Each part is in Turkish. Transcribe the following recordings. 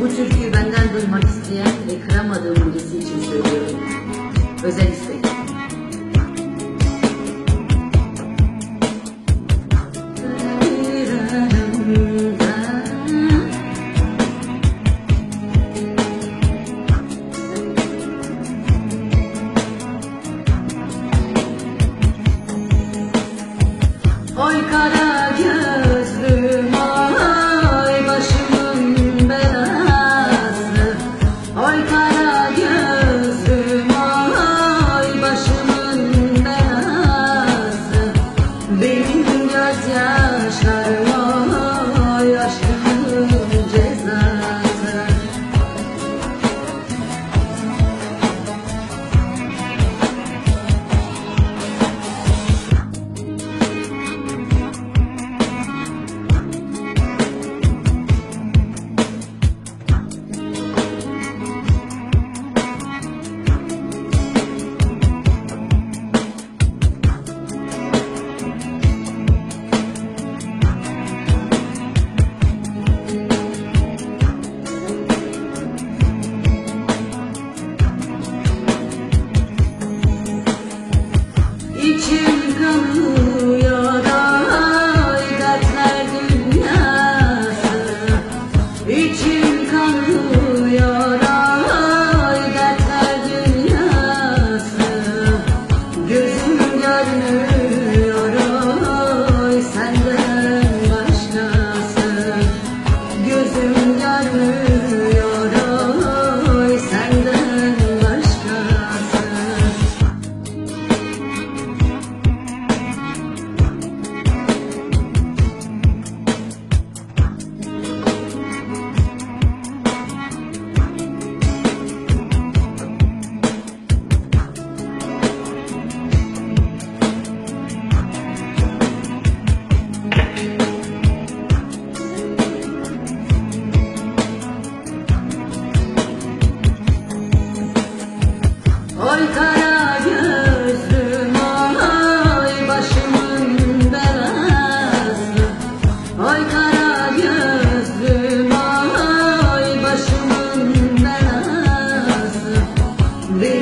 Bu türküyü benden duymak isteyen ve kıramadığım birisi için söylüyorum. Özel istek. baby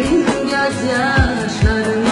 Senin gözyaşların